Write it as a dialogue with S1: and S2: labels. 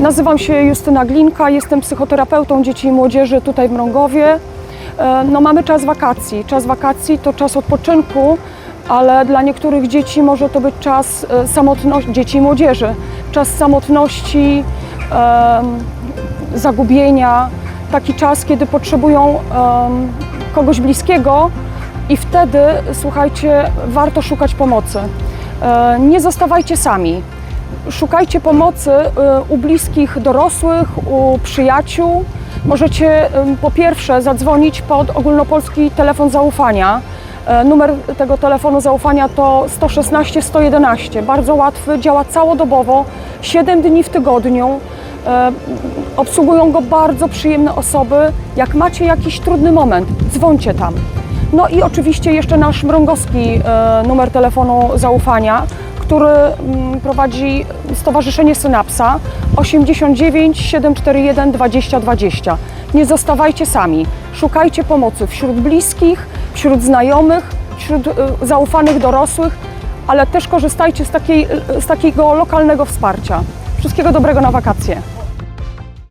S1: Nazywam się Justyna Glinka, jestem psychoterapeutą dzieci i młodzieży tutaj w Mrągowie. E, No, mamy czas wakacji. Czas wakacji to czas odpoczynku, ale dla niektórych dzieci może to być czas e, samotności, dzieci i młodzieży, czas samotności, zagubienia, taki czas, kiedy potrzebują kogoś bliskiego i wtedy, słuchajcie, warto szukać pomocy. E, Nie zostawajcie sami. Szukajcie pomocy y, u bliskich dorosłych, u przyjaciół. Możecie po pierwsze zadzwonić pod ogólnopolski telefon zaufania. E, Numer tego telefonu zaufania to 116 111. Bardzo łatwy, działa całodobowo, 7 dni w tygodniu. E, Obsługują go bardzo przyjemne osoby. Jak macie jakiś trudny moment, dzwońcie tam. No i oczywiście jeszcze nasz mrągowski e, numer telefonu zaufania, który mm, prowadzi Stowarzyszenie Synapsa 89 741 2020. Nie zostawajcie sami. Szukajcie pomocy wśród bliskich, wśród znajomych, wśród e, zaufanych dorosłych, ale też korzystajcie z, takiej, z takiego lokalnego wsparcia. Wszystkiego dobrego na wakacje.